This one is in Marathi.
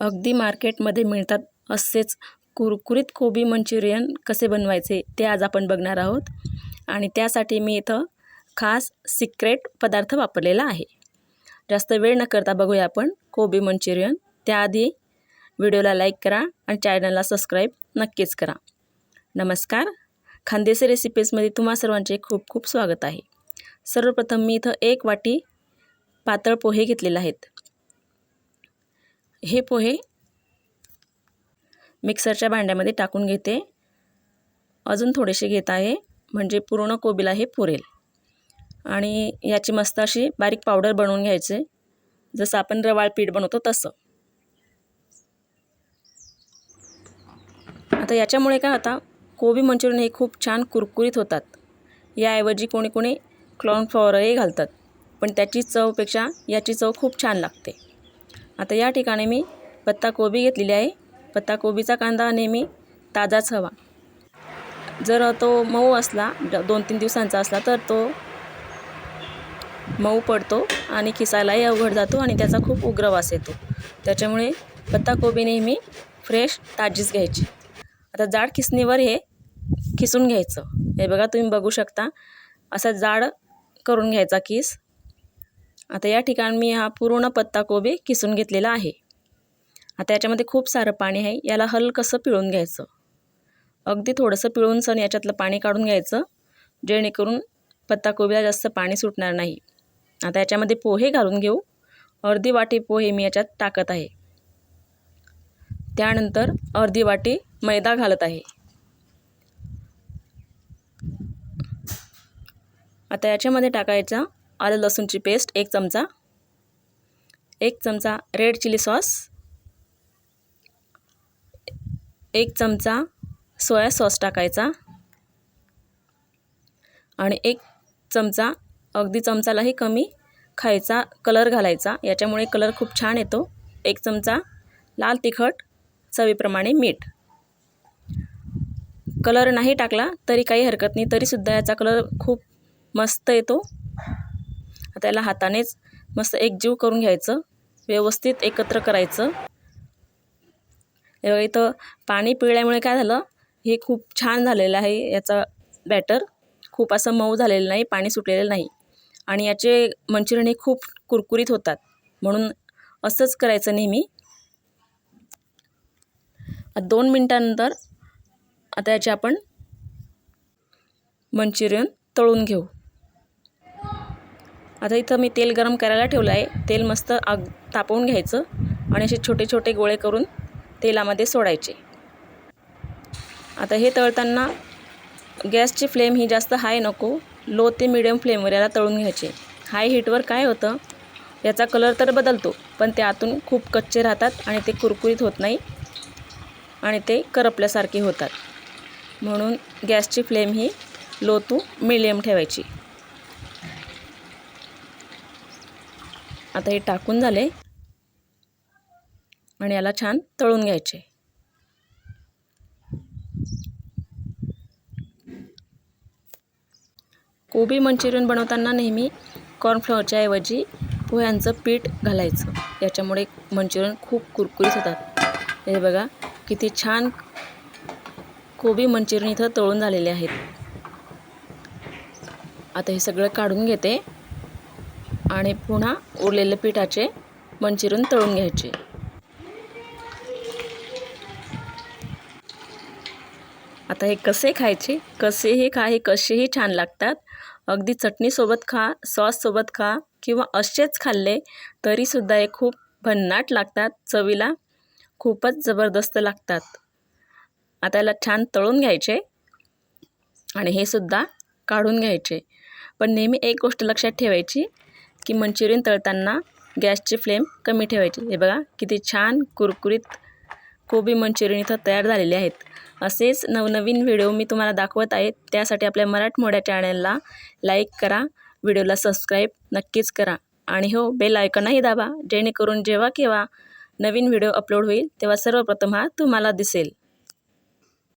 अगदी मार्केटमध्ये मिळतात असेच कुरकुरीत कोबी मंचुरियन कसे बनवायचे ते आज आपण बघणार आहोत. आणि त्यासाठी मी इथं खास सिक्रेट पदार्थ वापरलेला आहे. जास्त वेळ न करता बघूया आपण कोबी मंचुरियन. त्याआधी व्हिडिओला लाईक करा आणि चॅनलला सबस्क्राईब नक्कीच करा. नमस्कार. खानदेशी रेसिपीजमध्ये तुम्हा सर्वांचे खूप खूप स्वागत आहे. सर्वप्रथम मी इथं एक वाटी पातळ पोहे घेतलेले आहेत. हे पोहे मिक्सरच्या भांड्यामध्ये टाकून घेते. अजून थोडेसे घेत आहे म्हणजे पूर्ण कोबीला हे पुरेल. आणि याची मस्त अशी बारीक पावडर बनवून घ्यायचे. जसं आपण रवाळ पीठ बनवतो तसं. आता याच्यामुळे काय होता कोबी मंचुरियन हे खूप छान कुरकुरीत होतात. याऐवजी कोणी कोणी क्लॉन फ्लॉवरही घालतात. पण त्याची चवपेक्षा याची चव खूप छान लागते. आता या ठिकाणी मी पत्ताकोबी घेतलेली आहे. पत्ताकोबीचा कांदा नेहमी ताजाच हवा. जर तो मऊ असला दोन तीन दिवसांचा असला तर तो मऊ पडतो आणि खिसायलाही अवघड जातो आणि त्याचा खूप उग्र वास येतो. त्याच्यामुळे पत्ताकोबी नेहमी फ्रेश ताजीच घ्यायची. आता जाड खिसणीवर हे खिसून घ्यायचं. हे बघा तुम्ही बघू शकता. असा जाड करून घ्यायचा किस आता या ठिकाणी मी हा पूर्ण पत्ताकोबी किसून घेतलेला आहे. आता याच्यामध्ये खूप सारं पाणी आहे. याला हलकंसं पिळून घ्यायचं. अगदी थोडंसं पिळून सण याच्यातलं पाणी काढून घ्यायचं जेणेकरून पत्ताकोबीला जास्त पाणी सुटणार नाही. आता याच्यामध्ये पोहे घालून घेऊ. अर्धी वाटी पोहे मी याच्यात टाकत आहे. त्यानंतर अर्धी वाटी मैदा घालत आहे. आता याच्यामध्ये टाकायचा आलं लसूणची पेस्ट एक चमचा. एक चमचा रेड चिली सॉस एक चमचा सोया सॉस टाकायचा. आणि एक चमचा अगदी चमचालाही कमी खायचा कलर घालायचा. याच्यामुळे कलर खूप छान येतो. एक चमचा लाल तिखट चवीप्रमाणे मीठ. कलर नाही टाकला तरी काही हरकत नाही तरीसुद्धा याचा कलर खूप मस्त येतो. त्याला हातानेच मस्त एकजीव करून घ्यायचं. व्यवस्थित एकत्र करायचं. इथं पाणी पिळल्यामुळे काय झालं? हे खूप छान झालेलं आहे याचा बॅटर खूप असं मऊ झालेलं नाही पाणी सुटलेलं नाही. आणि याचे मंचुरियन हे खूप कुरकुरीत होतात. म्हणून असंच करायचं नेहमी. दोन मिनटानंतर आता याचे आपण मंचुरियन तळून घेऊ. आता इथं मी तेल गरम करायला ठेवलं आहे. तेल मस्त आग तापवून घ्यायचं आणि असे छोटे छोटे गोळे करून तेलामध्ये सोडायचे. आता हे तळताना गॅसची फ्लेम ही जास्त हाय नको लो ते मिडियम फ्लेमवर याला तळून घ्यायचे. हाय हीटवर काय होतं? याचा कलर तर बदलतो पण ते आतून खूप कच्चे राहतात आणि ते कुरकुरीत होत नाही आणि ते करपल्यासारखे होतात. म्हणून गॅसची फ्लेम ही लो टू मिडियम ठेवायची. आता हे टाकून झाले. आणि याला छान तळून घ्यायचे. कोबी मंचुरियन बनवताना नेहमी कॉर्नफ्लॉवरच्या ऐवजी पोह्यांचं पीठ घालायचं. याच्यामुळे मंचुरियन खूप कुरकुरीत होतात. हे बघा किती छान कोबी मंचुरियन इथं तळून झालेले आहेत. आता हे सगळं काढून घेते. आणि पुन्हा उरलेले पिठाचे मंचुरियन तळून घ्यायचे. आता हे कसे खायचे? कसेही खा हे कसेही छान लागतात. अगदी चटणीसोबत खा सॉससोबत खा किंवा असेच खाल्ले तरीसुद्धा हे खूप भन्नाट लागतात. चवीला खूपच जबरदस्त लागतात. आता याला छान तळून घ्यायचे आणि हे सुद्धा काढून घ्यायचे. पण नेहमी एक गोष्ट लक्षात ठेवायची की मंचुरियन तळताना गॅसची फ्लेम कमी ठेवायची. हे बघा किती छान कुरकुरीत कोबी मंचुरियन इथं तयार झालेले आहेत. असेच नवनवीन व्हिडिओ मी तुम्हाला दाखवत आहे. त्यासाठी आपल्या मराठमोड्या चॅनलला लाईक करा व्हिडिओला सबस्क्राईब नक्कीच करा. आणि हो बेल आयकॉनही दाबा जेणेकरून जेव्हा केव्हा नवीन व्हिडिओ अपलोड होईल तेव्हा सर्वप्रथम हा तुम्हाला दिसेल.